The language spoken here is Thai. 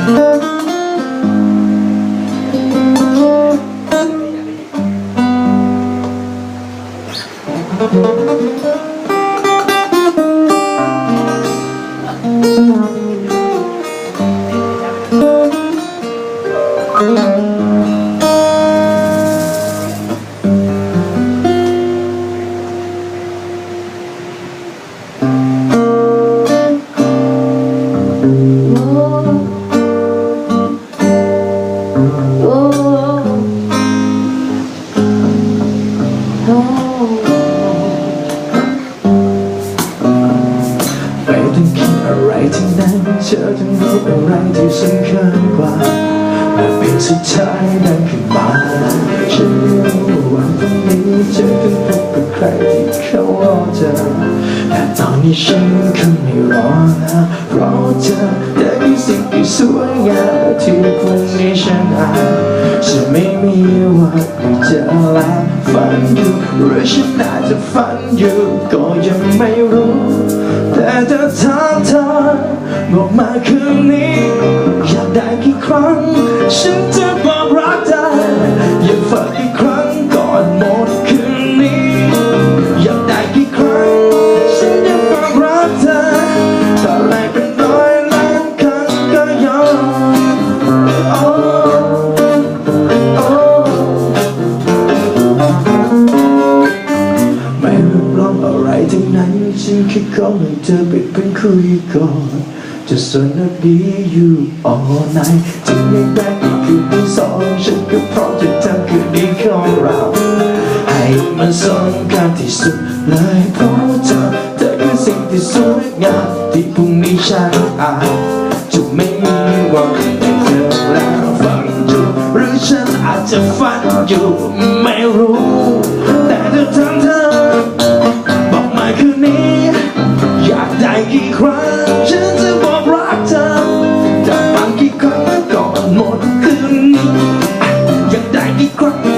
ไม่ ธอต้งรู้อะไรที่สำคัญกว่าและเป็นสุดท้ายนั้นขึ้นมาฉันรู้ว่าวันนี้เธอต้องพบกับใครที่เขารอเธอแต่ตอนนี้ฉันคงไม่รอแล้วเพราะเธอได้มีสิ่งที่สวยงามที่พรุ่งนี้ฉันอาจจะไม่มีวันได้เจอแล้วฝันอยู่หรือฉันอาจจะฝันอยู่ก็ยังไม่รู้ แต่ถ้าถามเธอ บอกมาคืนนี้ อยากได้กี่ครั้ง ฉันจะบอกรักเธออยากฝากกี่ครั้งก่อนหมดคืนนี้ อยากได้กี่ครั้ง ฉันจะบอกรักเธอตอนแรกเป็นร้อยล้านครั้งก็ยอมโอ้โอ้ไม่รับรองอะไรทั้งนั้น ฉันแค่ขอให้เธอไปเป็นคุยก่อน จะสนนักดีอยู่ all night จะไม่ได้อีกคืนที่สองฉันก็พร้อมจะทำคืนนี้ของเรา ให้มันสำคัญที่สุดเลยเพราะเธอเธอคือสิ่งที่สวยงามที่พรุ่งนี้ฉันอาจจะไม่มีวันได้เจอแล้วฝันอยู่หรือฉันอาจจะฝันอยู่ He cracked